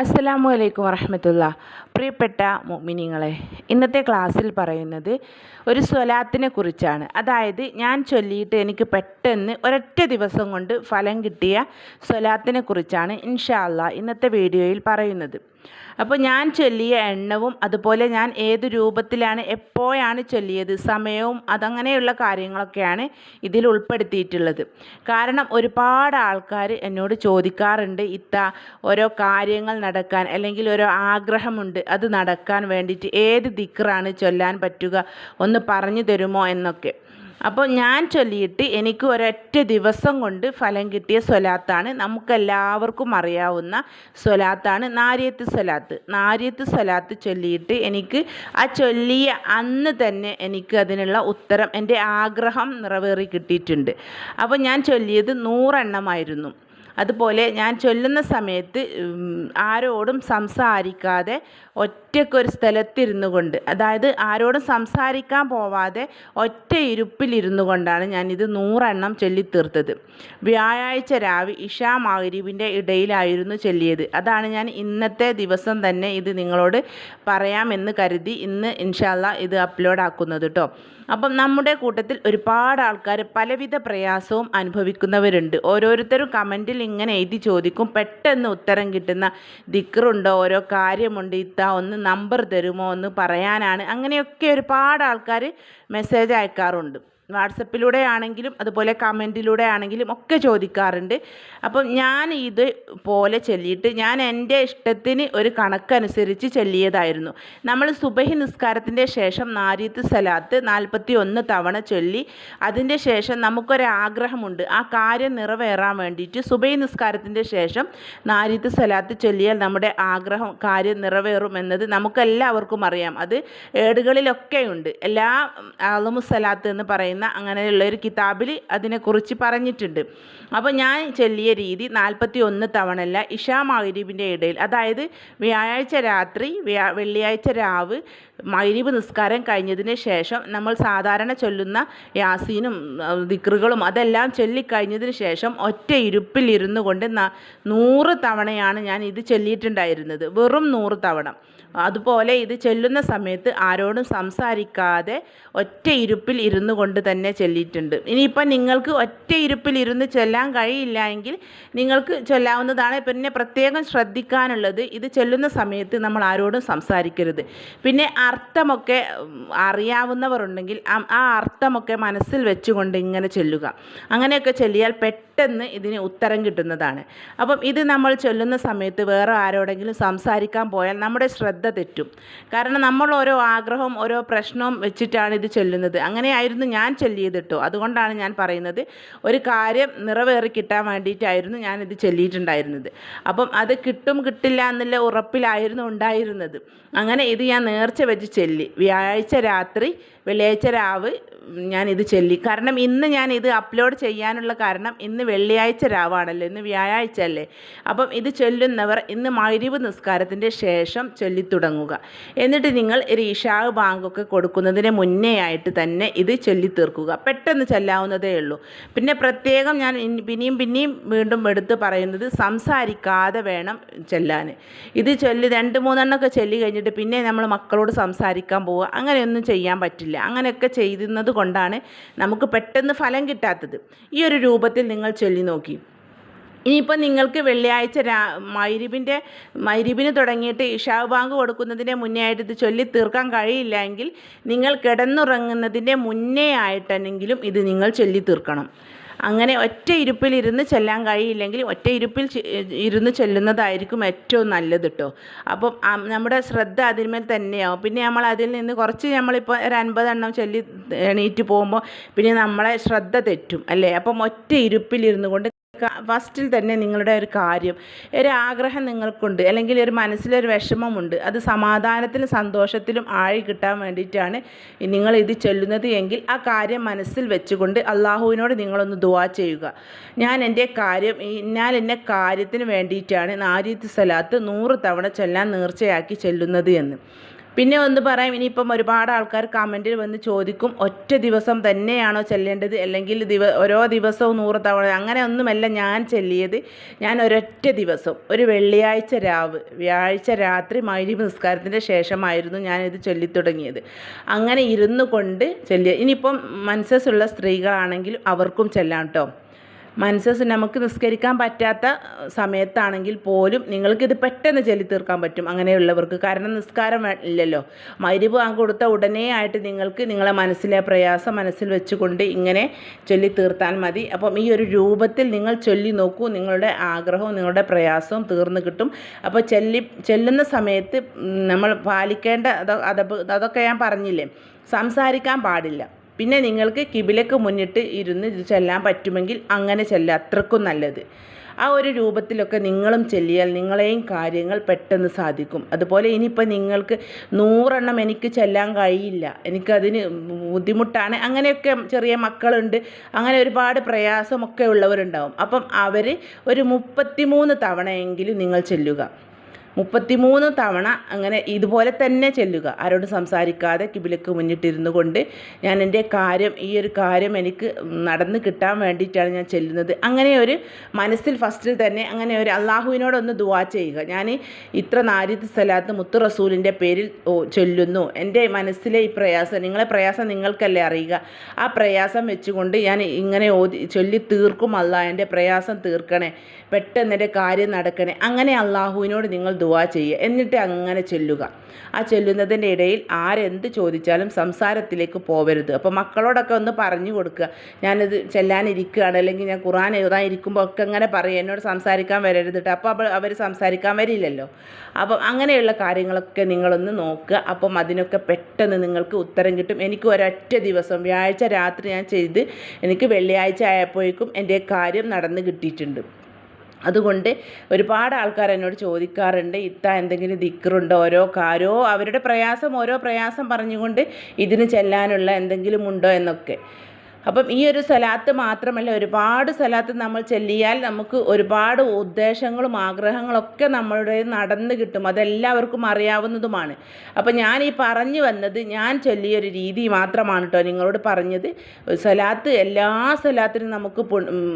അസ്സലാമു അലൈക്കും വറഹമത്തുള്ള. പ്രിയപ്പെട്ട മുഅ്മിനീങ്ങളെ ഇന്നത്തെ ക്ലാസ്സിൽ പറയുന്നത് ഒരു സ്വലാത്തിനെ കുറിച്ചാണ്. അതായത് ഞാൻ ചൊല്ലിയിട്ട് എനിക്ക് പെട്ടെന്ന് ഒരൊറ്റ ദിവസം കൊണ്ട് ഫലം കിട്ടിയ സ്വലാത്തിനെ കുറിച്ചാണ് ഇൻഷാ അല്ലാ ഇന്നത്തെ വീഡിയോയിൽ പറയുന്നത്. അപ്പോൾ ഞാൻ ചൊല്ലിയ എണ്ണവും അതുപോലെ ഞാൻ ഏത് രൂപത്തിലാണ് എപ്പോഴാണ് ചൊല്ലിയത് സമയവും അതങ്ങനെയുള്ള കാര്യങ്ങളൊക്കെയാണ് ഇതിൽ ഉൾപ്പെടുത്തിയിട്ടുള്ളത്. കാരണം ഒരുപാട് ആൾക്കാർ എന്നോട് ചോദിക്കാറുണ്ട് ഇത്ത ഓരോ കാര്യങ്ങൾ നടക്കാൻ അല്ലെങ്കിൽ ഓരോ ആഗ്രഹമുണ്ട് അത് നടക്കാൻ വേണ്ടിയിട്ട് ഏത് ദിക്റാണ് ചൊല്ലാൻ പറ്റുക? ഒന്ന് പറഞ്ഞു തരുമോ? എന്നൊക്കെ. അപ്പോൾ ഞാൻ ചൊല്ലിയിട്ട് എനിക്ക് ഒരൊറ്റ ദിവസം കൊണ്ട് ഫലം കിട്ടിയ സ്വലാത്താണ് നമുക്കെല്ലാവർക്കും അറിയാവുന്ന സ്വലാത്താണ് നാരിയത്ത് സ്വലാത്ത്. നാരിയത്ത് സ്വലാത്ത് ചൊല്ലിയിട്ട് എനിക്ക് ആ ചൊല്ലിയ അന്ന് തന്നെ എനിക്ക് അതിനുള്ള ഉത്തരം എന്റെ ആഗ്രഹം നിറവേറി കിട്ടിയിട്ടുണ്ട്. അപ്പോൾ ഞാൻ ചൊല്ലിയത് നൂറെണ്ണമായിരുന്നു. അതുപോലെ ഞാൻ ചൊല്ലുന്ന സമയത്ത് ആരോടും സംസാരിക്കാതെ ഒറ്റയ്ക്കൊരു സ്ഥലത്തിരുന്നു കൊണ്ട് അതായത് ആരോടും സംസാരിക്കാൻ പോവാതെ ഒറ്റ ഇരുപ്പിലിരുന്നു കൊണ്ടാണ് ഞാനിത് നൂറെണ്ണം ചൊല്ലിത്തീർത്തത്. വ്യാഴാഴ്ച രാവി ഇഷാ മഗ്രിബിന്റെ ഇടയിലായിരുന്നു ചൊല്ലിയത്. അതാണ് ഞാൻ ഇന്നത്തെ ദിവസം തന്നെ ഇത് നിങ്ങളോട് പറയാമെന്ന് കരുതി ഇന്ന് ഇൻഷാല്ല ഇത് അപ്ലോഡ് ആക്കുന്നത് കേട്ടോ അപ്പം നമ്മുടെ കൂട്ടത്തിൽ ഒരുപാട് ആൾക്കാർ പലവിധ പ്രയാസവും അനുഭവിക്കുന്നവരുണ്ട്. ഓരോരുത്തരും കമന്റിൽ ഇങ്ങനെ എഴുതി ചോദിക്കും. പെട്ടെന്ന് ഉത്തരം കിട്ടുന്ന ദിക്റുണ്ടോ? ഓരോ കാര്യമുണ്ട്. ഇത്ത ഒന്ന് നമ്പർ തരുമോ എന്ന് പറയാനാണ്. അങ്ങനെയൊക്കെ ഒരുപാട് ആൾക്കാർ മെസ്സേജ് അയക്കാറുണ്ട്. വാട്സപ്പിലൂടെ ആണെങ്കിലും അതുപോലെ കമന്റിലൂടെ ആണെങ്കിലും ഒക്കെ ചോദിക്കാറുണ്ട്. അപ്പം ഞാൻ ഇത് പോലെ ചൊല്ലിയിട്ട് ഞാൻ എന്റെ ഇഷ്ടത്തിന് ഒരു കണക്കനുസരിച്ച് ചൊല്ലിയതായിരുന്നു. നമ്മൾ സുബഹി നിസ്കാരത്തിന്റെ ശേഷം നാരിയത്ത് സലാത്ത് നാൽപ്പത്തി ഒന്ന് തവണ ചൊല്ലി അതിന്റെ ശേഷം നമുക്കൊരാഗ്രഹമുണ്ട്. ആ കാര്യം നിറവേറാൻ വേണ്ടിയിട്ട് സുബഹി നിസ്കാരത്തിന്റെ ശേഷം നാരിയത്ത് സലാത്ത് ചൊല്ലിയാൽ നമ്മുടെ ആഗ്രഹം കാര്യം നിറവേറും എന്നത് നമുക്കെല്ലാവർക്കും അറിയാം. അത് ഏടുകളിലൊക്കെയുണ്ട്. എല്ലാ ആളമു സലാത്ത് എന്ന് പറയുന്ന അങ്ങനെയുള്ള ഒരു കിതാബിൽ അതിനെക്കുറിച്ച് പറഞ്ഞിട്ടുണ്ട്. അപ്പോൾ ഞാൻ ചൊല്ലിയ രീതി നാൽപ്പത്തി ഒന്ന് തവണല്ല ഇഷാ മൈരീബിന്റെ ഇടയിൽ അതായത് വ്യാഴാഴ്ച രാത്രി വെള്ളിയാഴ്ച രാവ് മഗ്രിബ് നിസ്കാരം കഴിഞ്ഞതിന് ശേഷം നമ്മൾ സാധാരണ ചൊല്ലുന്ന യാസീനും ദിക്റുകളും അതെല്ലാം ചൊല്ലിക്കഴിഞ്ഞതിന് ശേഷം ഒറ്റ ഇരുപ്പിൽ ഇരുന്നു കൊണ്ട് നൂറ് തവണയാണ് ഞാൻ ഇത് ചൊല്ലിയിട്ടുണ്ടായിരുന്നത്. വെറും നൂറ് തവണ. അതുപോലെ ഇത് ചൊല്ലുന്ന സമയത്ത് ആരോടും സംസാരിക്കാതെ ഒറ്റ ഇരുപ്പിൽ ഇരുന്നു കൊണ്ട് തന്നെ ചൊല്ലിയിട്ടുണ്ട്. ഇനിയിപ്പം നിങ്ങൾക്ക് ഒറ്റ ഇരുപ്പിൽ ഇരുന്ന് ചൊല്ലാൻ കഴിയില്ല എങ്കിൽ നിങ്ങൾക്ക് ചൊല്ലാവുന്നതാണ് പിന്നെ പ്രത്യേകം ശ്രദ്ധിക്കാനുള്ളത് ഇത് ചൊല്ലുന്ന സമയത്ത് നമ്മൾ ആരോടും സംസാരിക്കരുത്. പിന്നെ അർത്ഥമൊക്കെ അറിയാവുന്നവർ ഉണ്ടെങ്കിൽ ആ അർത്ഥമൊക്കെ മനസ്സിൽ വെച്ചുകൊണ്ട് ഇങ്ങനെ ചൊല്ലുക. അങ്ങനെയൊക്കെ ചൊല്ലിയാൽ പെട്ടെന്ന് ഇതിന് ഉത്തരം കിട്ടുന്നതാണ്. അപ്പം ഇത് നമ്മൾ ചൊല്ലുന്ന സമയത്ത് വേറെ ആരോടെങ്കിലും സംസാരിക്കാൻ പോയാൽ നമ്മുടെ ശ്രദ്ധ തെറ്റും. കാരണം നമ്മൾ ഓരോ ആഗ്രഹം ഓരോ പ്രശ്നവും വെച്ചിട്ടാണ് ഇത് ചൊല്ലുന്നത്. അങ്ങനെയായിരുന്നു ഞാൻ ചൊല്ലിയത് കേട്ടോ അതുകൊണ്ടാണ് ഞാൻ പറയുന്നത് ഒരു കാര്യം നിറവേറി കിട്ടാൻ വേണ്ടിയിട്ടായിരുന്നു ഞാൻ ഇത് ചൊല്ലിയിട്ടുണ്ടായിരുന്നത്. അപ്പം അത് കിട്ടും കിട്ടില്ല എന്നുള്ള ഉറപ്പിലായിരുന്നു ഉണ്ടായിരുന്നത്. അങ്ങനെ ഇത് ഞാൻ നേർച്ച വെച്ച് ചൊല്ലി. വ്യാഴാഴ്ച രാത്രി വെള്ളിയാഴ്ച രാവ് ഞാൻ ഇത് ചൊല്ലി. കാരണം ഇന്ന് ഞാൻ ഇത് അപ്ലോഡ് ചെയ്യാനുള്ള കാരണം ഇന്ന് വെള്ളിയാഴ്ച രാവാണല്ലോ. ഇന്ന് വ്യാഴാഴ്ച അല്ലേ? അപ്പം ഇത് ചൊല്ലുന്നവർ ഇന്ന് മൈരിവ് നിസ്കാരത്തിന്റെ ശേഷം ചൊല്ലിത്തുടങ്ങുക എന്നിട്ട് നിങ്ങൾ ഒരു ഇഷാവ് ബാങ്കൊക്കെ കൊടുക്കുന്നതിന് മുന്നേ ആയിട്ട് തന്നെ ഇത് ചൊല്ലിത്തീർക്കുക പെട്ടെന്ന് ചൊല്ലാവുന്നതേ ഉള്ളൂ. പിന്നെ പ്രത്യേകം ഞാൻ പിന്നെയും പിന്നെയും വീണ്ടും എടുത്ത് പറയുന്നത് സംസാരിക്കാതെ വേണം ചെല്ലാൻ ഇത് ചൊല്ലി രണ്ട് മൂന്നെണ്ണമൊക്കെ ചൊല്ലി കഴിഞ്ഞിട്ട് പിന്നെ നമ്മൾ മക്കളോട് സംസാരിക്കാൻ പോവുക. അങ്ങനെയൊന്നും ചെയ്യാൻ പറ്റില്ല. അങ്ങനെയൊക്കെ ചെയ്യുന്നത് കൊണ്ടാണ് നമുക്ക് പെട്ടെന്ന് ഫലം കിട്ടാത്തത്. ഈ ഒരു രൂപത്തിൽ നിങ്ങൾ ചൊല്ലി നോക്കി. ഇനിയിപ്പോൾ നിങ്ങൾക്ക് വെള്ളിയാഴ്ച രാ മൈരിബിന്റെ മൈരിബിന് തുടങ്ങിയിട്ട് ഇഷാവ് ബാങ്ക് കൊടുക്കുന്നതിന്റെ മുന്നേ ആയിട്ട് ഇത് ചൊല്ലി തീർക്കാൻ കഴിയില്ല എങ്കിൽ നിങ്ങൾ കിടന്നുറങ്ങുന്നതിന്റെ മുന്നേ ആയിട്ടെങ്കിലും ഇത് നിങ്ങൾ ചൊല്ലി തീർക്കണം. അങ്ങനെ ഒറ്റ ഇരുപ്പിൽ ഇരുന്ന് ചെല്ലാൻ കഴിയില്ലെങ്കിൽ ഒറ്റ ഇരുപ്പിൽ ഇരുന്ന് ചെല്ലുന്നതായിരിക്കും ഏറ്റവും നല്ലത് കേട്ടോ അപ്പം നമ്മുടെ ശ്രദ്ധ അതിന്മേൽ തന്നെയാവും. പിന്നെ നമ്മൾ അതിൽ നിന്ന് കുറച്ച് നമ്മളിപ്പോൾ ഒരു അൻപതെണ്ണം ചൊല്ലി എണീറ്റ് പോകുമ്പോൾ പിന്നെ നമ്മളെ ശ്രദ്ധ തെറ്റും അല്ലേ? അപ്പം ഒറ്റ ഇരുപ്പിൽ കൊണ്ട് ഫസ്റ്റിൽ തന്നെ നിങ്ങളുടെ ഒരു കാര്യം. ഒരു ആഗ്രഹം നിങ്ങൾക്കുണ്ട്. അല്ലെങ്കിൽ ഒരു മനസ്സിലൊരു വിഷമമുണ്ട്. അത് സമാധാനത്തിലും സന്തോഷത്തിലും ആഴി കിട്ടാൻ വേണ്ടിയിട്ടാണ് നിങ്ങൾ ഇത് ചൊല്ലുന്നത് എങ്കിൽ ആ കാര്യം മനസ്സിൽ വെച്ചുകൊണ്ട് അള്ളാഹുവിനോട് നിങ്ങളൊന്ന് ദുവാ ചെയ്യുക. ഞാൻ എന്റെ കാര്യം ഞാൻ എന്റെ കാര്യത്തിന് വേണ്ടിയിട്ടാണ് നാരിത്ത് സലാത്ത് നൂറ് തവണ ചൊല്ലാൻ നേർച്ചയാക്കി ചെല്ലുന്നത് എന്ന്. പിന്നെ ഒന്ന് പറയാം ഇനിയിപ്പം ഒരുപാട് ആൾക്കാർ കമന്റിൽ വന്ന് ചോദിക്കും ഒറ്റ ദിവസം തന്നെയാണോ ചെല്ലേണ്ടത്? അല്ലെങ്കിൽ ദിവ ഓരോ ദിവസവും നൂറ് തവണ അങ്ങനെ ഒന്നുമല്ല ഞാൻ ചെല്ലിയത്. ഞാൻ ഒരൊറ്റ ദിവസം ഒരു വെള്ളിയാഴ്ച രാവ് വ്യാഴ്ച രാത്രി മൈലി നിസ്കാരത്തിന്റെ ശേഷമായിരുന്നു ഞാനിത് ചൊല്ലിത്തുടങ്ങിയത്. അങ്ങനെ ഇരുന്നു കൊണ്ട് ചെല്ലിയത്. ഇനിയിപ്പം മനസ്സസ്സുള്ള സ്ത്രീകളാണെങ്കിൽ അവർക്കും ചെല്ലാം കേട്ടോ മനസ്സസ് നമുക്ക് നിസ്കരിക്കാൻ പറ്റാത്ത സമയത്താണെങ്കിൽ പോലും നിങ്ങൾക്കിത് പെട്ടെന്ന് ചൊല്ലി തീർക്കാൻ പറ്റും അങ്ങനെയുള്ളവർക്ക്. കാരണം നിസ്കാരം ഇല്ലല്ലോ. മരുവ് ആ കൊടുത്ത ഉടനെ ആയിട്ട് നിങ്ങൾക്ക് നിങ്ങളെ മനസ്സിലെ പ്രയാസം മനസ്സിൽ വെച്ചുകൊണ്ട് ഇങ്ങനെ ചൊല്ലി തീർത്താൽ മതി. അപ്പം ഈ ഒരു രൂപത്തിൽ നിങ്ങൾ ചൊല്ലി നോക്കൂ. നിങ്ങളുടെ ആഗ്രഹവും നിങ്ങളുടെ പ്രയാസവും തീർന്നു കിട്ടും. അപ്പോൾ ചൊല്ലി ചെല്ലുന്ന സമയത്ത് നമ്മൾ പാലിക്കേണ്ട അതൊക്കെ ഞാൻ പറഞ്ഞില്ലേ? സംസാരിക്കാൻ പാടില്ല. പിന്നെ നിങ്ങൾക്ക് കിബിലക്ക് മുന്നിട്ട് ഇരുന്ന് ഇത് ചെല്ലാൻ പറ്റുമെങ്കിൽ അങ്ങനെ ചെല്ലുക. അത്രക്കും നല്ലത്. ആ ഒരു രൂപത്തിലൊക്കെ നിങ്ങളും ചെല്ലിയാൽ നിങ്ങളെയും കാര്യങ്ങൾ പെട്ടെന്ന് സാധിക്കും. അതുപോലെ ഇനിയിപ്പോൾ നിങ്ങൾക്ക് നൂറെണ്ണം എനിക്ക് ചെല്ലാൻ കഴിയില്ല. എനിക്കതിന് ബുദ്ധിമുട്ടാണ്. അങ്ങനെയൊക്കെ ചെറിയ മക്കളുണ്ട്. അങ്ങനെ ഒരുപാട് പ്രയാസമൊക്കെ ഉള്ളവരുണ്ടാവും. അപ്പം അവർ ഒരു മുപ്പത്തിമൂന്ന് തവണയെങ്കിലും നിങ്ങൾ ചെല്ലുക. മുപ്പത്തിമൂന്ന് തവണ അങ്ങനെ ഇതുപോലെ തന്നെ ചെല്ലുക. ആരോട് സംസാരിക്കാതെ കിബിലക്ക് മുന്നിട്ടിരുന്നു കൊണ്ട് ഞാൻ എന്റെ കാര്യം ഈ ഒരു കാര്യം എനിക്ക് നടന്ന് കിട്ടാൻ വേണ്ടിയിട്ടാണ് ഞാൻ ചെല്ലുന്നത്. അങ്ങനെ ഒരു മനസ്സിൽ ഫസ്റ്റിൽ തന്നെ അങ്ങനെ ഒരു അള്ളാഹുവിനോടൊന്ന് ദുവാ ചെയ്യുക. ഞാൻ ഇത്ര നാരിത്ത് സ്ഥലത്ത് മുത്തു റസൂലിന്റെ പേരിൽ ചൊല്ലുന്നു. എന്റെ മനസ്സിലെ ഈ പ്രയാസം നിങ്ങളെ പ്രയാസം നിങ്ങൾക്കല്ലേ അറിയുക? ആ പ്രയാസം വെച്ചുകൊണ്ട് ഞാൻ ഇങ്ങനെ ഓതി ചൊല്ലി തീർക്കും അള്ളാഹ് എന്റെ പ്രയാസം തീർക്കണേ പെട്ടെന്ന് എന്റെ കാര്യം നടക്കണേ. അങ്ങനെ അള്ളാഹുവിനോട് നിങ്ങൾ ദുവാ ചെയ്യുക. എന്നിട്ട് അങ്ങനെ ചെല്ലുക. ആ ചെല്ലുന്നതിന്റെ ഇടയിൽ ആരെന്ത് ചോദിച്ചാലും സംസാരത്തിലേക്ക് പോവരുത്. അപ്പോൾ മക്കളോടൊക്കെ ഒന്ന് പറഞ്ഞു കൊടുക്കുക. ഞാനിത് ചെല്ലാനിരിക്കുകയാണ്. അല്ലെങ്കിൽ ഞാൻ ഖുറാൻ എഴുതാൻ ഇരിക്കുമ്പോൾ ഒക്കെ അങ്ങനെ പറയും. എന്നോട് സംസാരിക്കാൻ വരരുത് കേട്ടോ അപ്പോൾ അവർ സംസാരിക്കാൻ വരില്ലല്ലോ. അപ്പം അങ്ങനെയുള്ള കാര്യങ്ങളൊക്കെ നിങ്ങളൊന്ന് നോക്കുക. അപ്പം അതിനൊക്കെ പെട്ടെന്ന് നിങ്ങൾക്ക് ഉത്തരം കിട്ടും. എനിക്ക് ഒരൊറ്റ ദിവസം വ്യാഴാഴ്ച രാത്രി ഞാൻ ചെയ്ത് എനിക്ക് വെള്ളിയാഴ്ച ആയപ്പോഴേക്കും എന്റെ കാര്യം നടന്ന് കിട്ടിയിട്ടുണ്ട്. അതുകൊണ്ട് ഒരുപാട് ആൾക്കാർ എന്നോട് ചോദിക്കാറുണ്ട് ഇത്ത എന്തെങ്കിലും ദിക്കറുണ്ടോ ഓരോ കാരോ? അവരുടെ പ്രയാസം ഓരോ പ്രയാസം പറഞ്ഞുകൊണ്ട് ഇതിന് ചെല്ലാനുള്ള എന്തെങ്കിലും ഉണ്ടോ എന്നൊക്കെ. അപ്പം ഈ ഒരു സ്ഥലത്ത് മാത്രമല്ല ഒരുപാട് സ്ഥലത്ത് നമ്മൾ ചെല്ലിയാൽ നമുക്ക് ഒരുപാട് ഉദ്ദേശങ്ങളും ആഗ്രഹങ്ങളൊക്കെ നമ്മളുടെ നടന്ന് കിട്ടും. അതെല്ലാവർക്കും അറിയാവുന്നതുമാണ്. അപ്പം ഞാൻ ഈ പറഞ്ഞു വന്നത് ഞാൻ ചൊല്ലിയ ഒരു രീതി മാത്രമാണ് കേട്ടോ നിങ്ങളോട് പറഞ്ഞത്. സലാത്ത് എല്ലാ സ്ഥലത്തിനും നമുക്ക്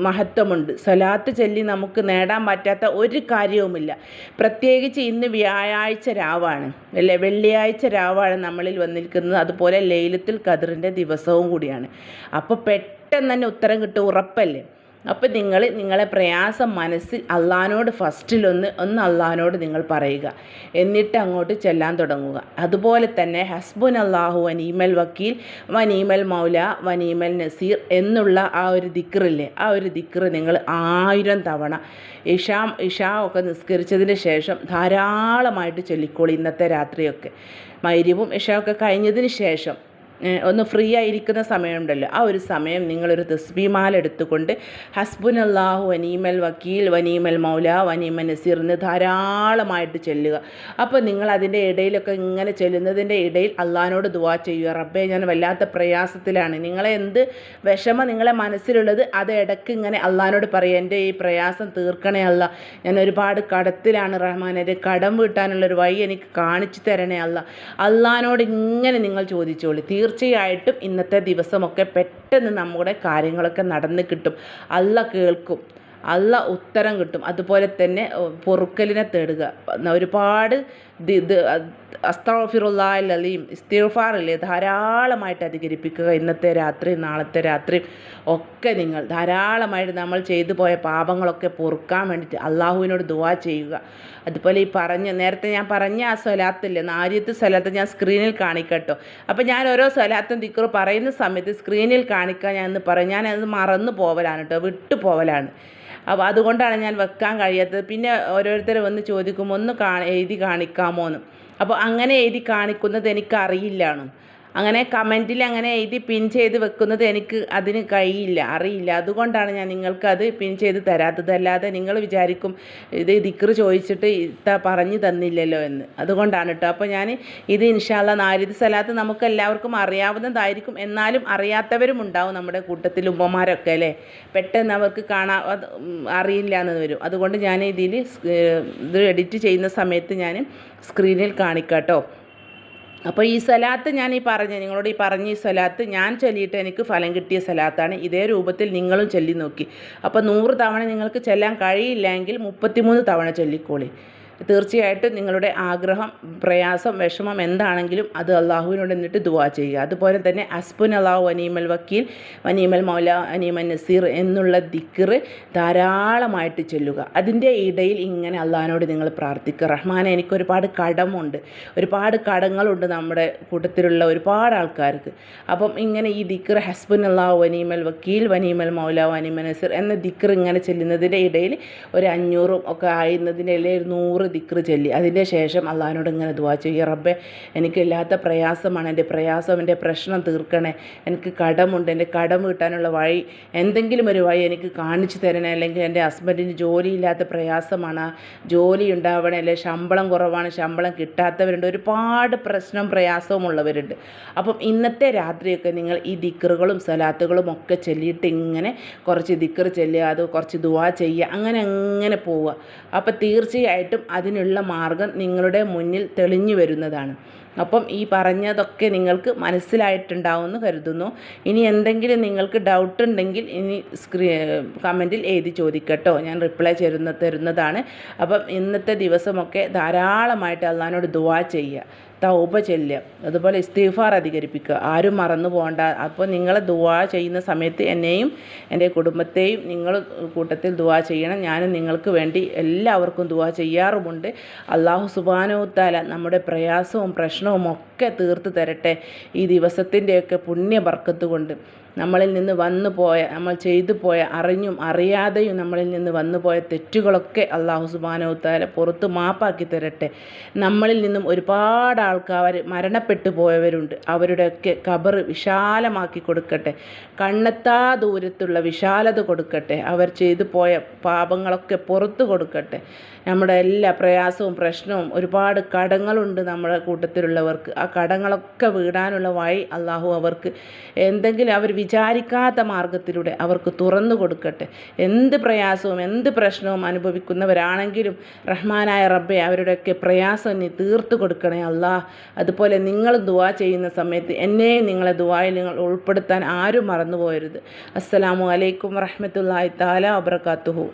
മഹത്വമുണ്ട്. സലാത്ത് ചൊല്ലി നമുക്ക് നേടാൻ പറ്റാത്ത ഒരു കാര്യവുമില്ല. പ്രത്യേകിച്ച് ഇന്ന് വ്യാഴാഴ്ച രാവാണ്. അല്ലേ വെള്ളിയാഴ്ച രാവാണ് നമ്മളിൽ വന്നിരിക്കുന്നത്. അതുപോലെ ലൈലത്തുൽ കതിറിന്റെ ദിവസവും കൂടിയാണ്. അപ്പോൾ പെട്ടെന്ന് തന്നെ ഉത്തരം കിട്ടും ഉറപ്പല്ലേ? അപ്പോൾ നിങ്ങൾ നിങ്ങളെ പ്രയാസം മനസ്സിൽ അള്ളഹാനോട് ഫസ്റ്റിലൊന്ന് ഒന്ന് അള്ളഹാനോട് നിങ്ങൾ പറയുക. എന്നിട്ട് അങ്ങോട്ട് ചെല്ലാൻ തുടങ്ങുക. അതുപോലെ തന്നെ ഹസ്ബുൻ അള്ളാഹു വനീമൽ വക്കീൽ വനീമൽ മൗല വനീമൽ നസീർ എന്നുള്ള ആ ഒരു ദിക്റില്ലേ ആ ഒരു ദിക്റ് നിങ്ങൾ ആയിരം തവണ ഇഷാം ഇഷാ ഒക്കെ നിസ്കരിച്ചതിന് ശേഷം ധാരാളമായിട്ട് ചൊല്ലിക്കോളി ഇന്നത്തെ രാത്രിയൊക്കെ. മൈര്യവും ഇഷാ ഒക്കെ കഴിഞ്ഞതിന് ശേഷം ഒന്ന് ഫ്രീ ആയിരിക്കുന്ന സമയമുണ്ടല്ലോ. ആ ഒരു സമയം നിങ്ങളൊരു തസ്ബീമാല എടുത്തുകൊണ്ട് ഹസ്ബുൻ അള്ളാഹു വനീമൽ വക്കീൽ വനീമൽ മൗല വനീമൽ നസീർ എന്ന് ധാരാളമായിട്ട് ചെല്ലുക. അപ്പോൾ നിങ്ങൾ അതിന്റെ ഇടയിലൊക്കെ ഇങ്ങനെ ചെല്ലുന്നതിന്റെ ഇടയിൽ അള്ളഹാനോട് ദുവാ ചെയ്യുക. റബ്ബേ ഞാൻ വല്ലാത്ത പ്രയാസത്തിലാണ്. നിങ്ങളെ എന്ത് വിഷമം നിങ്ങളെ മനസ്സിലുള്ളത് അത് ഇടയ്ക്ക് ഇങ്ങനെ അള്ളഹാനോട് പറയുക എന്റെ ഈ പ്രയാസം തീർക്കണേ അല്ല. ഞാൻ ഒരുപാട് കടത്തിലാണ് റഹ്മാൻ എന്റെ കടം വീട്ടാനുള്ളൊരു വഴി എനിക്ക് കാണിച്ചു തരണേ അല്ല. അള്ളഹാനോട് ഇങ്ങനെ നിങ്ങൾ ചോദിച്ചോളൂ. തീർച്ചയായിട്ടും ഇന്നത്തെ ദിവസമൊക്കെ പെട്ടെന്ന് നമ്മുടെ കാര്യങ്ങളൊക്കെ നടന്ന് കിട്ടും. അല്ല കേൾക്കും. അല്ല ഉത്തരം കിട്ടും. അതുപോലെ തന്നെ പൊറുക്കലിനെ തേടുക. ഒരുപാട് അസ്തഫിറുല്ലാൽ അലീം ഇസ്തിഫാറില്ലേ ധാരാളമായിട്ട് അധികരിപ്പിക്കുക ഇന്നത്തെ രാത്രി നാളത്തെ രാത്രി ഒക്കെ നിങ്ങൾ ധാരാളമായിട്ട് നമ്മൾ ചെയ്തു പോയ പാപങ്ങളൊക്കെ പൊറുക്കാൻ വേണ്ടിയിട്ട് അള്ളാഹുവിനോട് ദുവാ ചെയ്യുക. അതുപോലെ ഈ പറഞ്ഞ നേരത്തെ ഞാൻ പറഞ്ഞ ആ സ്വലാത്തില്ലേ? നാര്യത്ത് സ്വലാത്ത് ഞാൻ സ്ക്രീനിൽ കാണിക്കട്ടോ. അപ്പോൾ ഞാൻ ഓരോ സ്വലാത്തും തിക്കറും പറയുന്ന സമയത്ത് സ്ക്രീനിൽ കാണിക്കാൻ ഞാൻ എന്ന് പറയും ഞാൻ അത് മറന്നു പോവലാണ് കേട്ടോ വിട്ടു പോവലാണ്. അപ്പോൾ അതുകൊണ്ടാണ് ഞാൻ വെക്കാൻ കഴിയാത്തത്. പിന്നെ ഓരോരുത്തർ വന്ന് ചോദിക്കും ഒന്ന് എഴുതി കാണിക്കാമോ എന്ന് അപ്പോൾ അങ്ങനെ എഴുതി കാണിക്കുന്നത് എനിക്ക് അറിയില്ലാണ് അങ്ങനെ കമന്റിൽ അങ്ങനെ എഴുതി പിൻ ചെയ്ത് വെക്കുന്നത് എനിക്ക് അതിന് കഴിയില്ല അറിയില്ല. അതുകൊണ്ടാണ് ഞാൻ നിങ്ങൾക്കത് പിൻ ചെയ്ത് തരാത്തത്. അല്ലാതെ നിങ്ങൾ വിചാരിക്കും ഇത് ദിക്കർ ചോദിച്ചിട്ട് ഇത്ത പറഞ്ഞു തന്നില്ലല്ലോ എന്ന്. അതുകൊണ്ടാണ് കേട്ടോ അപ്പോൾ ഞാൻ ഇത് ഇൻഷാല്ല നാരിദ് സലാത്ത് നമുക്ക് എല്ലാവർക്കും അറിയാവുന്നതായിരിക്കും. എന്നാലും അറിയാത്തവരും ഉണ്ടാവും നമ്മുടെ കൂട്ടത്തിൽ ഉമ്മമാരൊക്കെ അല്ലേ? പെട്ടെന്ന് അവർക്ക് കാണാ അറിയില്ല എന്ന് വരും. അതുകൊണ്ട് ഞാൻ ഇതിൽ ഇത് എഡിറ്റ് ചെയ്യുന്ന സമയത്ത് ഞാൻ സ്ക്രീനിൽ കാണിക്കാം കേട്ടോ അപ്പോൾ ഈ സ്വലാത്ത് ഞാൻ ഈ പറഞ്ഞ നിങ്ങളോട് ഈ പറഞ്ഞ ഈ സ്വലാത്ത് ഞാൻ ചൊല്ലിയിട്ട് എനിക്ക് ഫലം കിട്ടിയ സ്വലാത്താണ് ഇതേ രൂപത്തിൽ നിങ്ങളും ചൊല്ലി നോക്കി അപ്പോൾ നൂറ് തവണ നിങ്ങൾക്ക് ചെല്ലാൻ കഴിയില്ലെങ്കിൽ മുപ്പത്തിമൂന്ന് തവണ ചൊല്ലിക്കോളി. തീർച്ചയായിട്ടും നിങ്ങളുടെ ആഗ്രഹം പ്രയാസം വിഷമം എന്താണെങ്കിലും അത് അള്ളാഹുവിനോട് എന്നിട്ട് ദുവാ ചെയ്യുക. അതുപോലെ തന്നെ അസ്ബുൻ അള്ളാഹു അനീമൽ വക്കീൽ വനീമൽ മൗല അനീമൻ നസീർ എന്നുള്ള ദിക്കറ് ധാരാളമായിട്ട് ചൊല്ലുക. അതിന്റെ ഇടയിൽ ഇങ്ങനെ അള്ളാഹിനോട് നിങ്ങൾ പ്രാർത്ഥിക്കുക. റഹ്മാനെ എനിക്ക് ഒരുപാട് കടമുണ്ട്. ഒരുപാട് കടങ്ങളുണ്ട് നമ്മുടെ കൂട്ടത്തിലുള്ള ഒരുപാട് ആൾക്കാർക്ക്. അപ്പം ഇങ്ങനെ ഈ ദിക്കർ ഹസ്ബുൻ അള്ളാഹു വനീമൽ വക്കീൽ വനീമൽ മൗല വനീമൻ നസീർ എന്ന ദിക്കർ ഇങ്ങനെ ചെല്ലുന്നതിന്റെ ഇടയിൽ ഒരു അഞ്ഞൂറും ഒക്കെ ആയിരുന്നതിന്റെ ഇടയിൽ നൂറ് ദിക്ർ ചൊല്ലി. അതിന്റെ ശേഷം അള്ളാഹിനോട് ഇങ്ങനെ ദുവാ ചെയ്യുക റബ്ബെ എനിക്കില്ലാത്ത പ്രയാസമാണ്. എന്റെ പ്രയാസം എന്റെ പ്രശ്നം തീർക്കണേ. എനിക്ക് കടമുണ്ട്. എന്റെ കടം വീട്ടാനുള്ള വഴി എന്തെങ്കിലും ഒരു വഴി എനിക്ക് കാണിച്ചു തരണേ. അല്ലെങ്കിൽ എന്റെ ഹസ്ബൻഡിന് ജോലിയില്ലാത്ത പ്രയാസമാണ്. ജോലി ഉണ്ടാവണേ. അല്ലെങ്കിൽ ശമ്പളം കുറവാണ്. ശമ്പളം കിട്ടാത്തവരുണ്ട്. ഒരുപാട് പ്രശ്നം പ്രയാസവും ഉള്ളവരുണ്ട്. അപ്പം ഇന്നത്തെ രാത്രിയൊക്കെ നിങ്ങൾ ഈ ദിക്റുകളും സലാത്തുകളും ഒക്കെ ചൊല്ലിയിട്ട് ഇങ്ങനെ കുറച്ച് ദിക്കർ ചൊല്ലുക അത് കുറച്ച് ദുവാ ചെയ്യുക അങ്ങനെ അങ്ങനെ പോവുക. അപ്പം തീർച്ചയായിട്ടും അതിനുള്ള മാർഗം നിങ്ങളുടെ മുന്നിൽ തെളിഞ്ഞു വരുന്നതാണ്. അപ്പം ഈ പറഞ്ഞതൊക്കെ നിങ്ങൾക്ക് മനസ്സിലായിട്ടുണ്ടാവുമെന്ന് കരുതുന്നു. ഇനി എന്തെങ്കിലും നിങ്ങൾക്ക് ഡൗട്ട് ഉണ്ടെങ്കിൽ ഇനി സ്ക്രീ കമന്റിൽ എഴുതി ചോദിക്കട്ടോ. ഞാൻ റിപ്ലൈ തരുന്ന തരുന്നതാണ്. അപ്പം ഇന്നത്തെ ദിവസമൊക്കെ ധാരാളമായിട്ട് അള്ളഹാനോട് ദുവാ ചെയ്യുക. തൗബ അതുപോലെ ഇസ്തീഫാർ അധികരിപ്പിക്കുക. ആരും മറന്നു പോകണ്ട. അപ്പോൾ നിങ്ങൾ ദുവാ ചെയ്യുന്ന സമയത്ത് എന്നെയും എന്റെ കുടുംബത്തെയും നിങ്ങൾ കൂട്ടത്തിൽ ദുവാ ചെയ്യണം. ഞാനും നിങ്ങൾക്ക് വേണ്ടി എല്ലാവർക്കും ദുവാ ചെയ്യാറുമുണ്ട്. അള്ളാഹു സുബാനോത്താല നമ്മുടെ പ്രയാസവും പ്രശ്നവും ഒക്കെ തീർത്ത് തരട്ടെ ഈ ദിവസത്തിന്റെയൊക്കെ പുണ്യ ബർക്കത്ത് കൊണ്ട്. നമ്മളിൽ നിന്ന് വന്നു പോയ നമ്മൾ ചെയ്തു പോയ അറിഞ്ഞും അറിയാതെയും നമ്മളിൽ നിന്ന് വന്നു പോയ തെറ്റുകളൊക്കെ അള്ളാഹു സുബാനോത്താല പുറത്ത് മാപ്പാക്കി തരട്ടെ. നമ്മളിൽ നിന്നും ഒരുപാട് ആൾക്കാർ മരണപ്പെട്ടു പോയവരുണ്ട്. അവരുടെയൊക്കെ കബർ വിശാലമാക്കി കൊടുക്കട്ടെ. കണ്ണെത്താ ദൂരത്തുള്ള വിശാലത കൊടുക്കട്ടെ. അവർ ചെയ്തു പോയ പാപങ്ങളൊക്കെ പുറത്തു കൊടുക്കട്ടെ. നമ്മുടെ എല്ലാ പ്രയാസവും പ്രശ്നവും ഒരുപാട് കടങ്ങളുണ്ട് നമ്മുടെ കൂട്ടത്തിലുള്ളവർക്ക്. ആ കടങ്ങളൊക്കെ വീടാനുള്ള വഴി അള്ളാഹു അവർക്ക്. എന്തെങ്കിലും അവർ വിചാരിക്കാത്ത മാർഗത്തിലൂടെ അവർക്ക് തുറന്നു കൊടുക്കട്ടെ. എന്ത് പ്രയാസവും എന്ത് പ്രശ്നവും അനുഭവിക്കുന്നവരാണെങ്കിലും റഹ്മാനായ റബ്ബെ അവരുടെയൊക്കെ പ്രയാസം നീ തീർത്തു കൊടുക്കണേ അള്ളാഹ് അതുപോലെ നിങ്ങൾ ദുവാ ചെയ്യുന്ന സമയത്ത് എന്നെയും നിങ്ങളെ ദുവായിൽ നിങ്ങൾ ഉൾപ്പെടുത്താൻ ആരും മറന്നു പോകരുത് അസ്സലാമു അലൈക്കും വറഹമത്തല്ലാഹി താല വബർക്കാത്തുഹു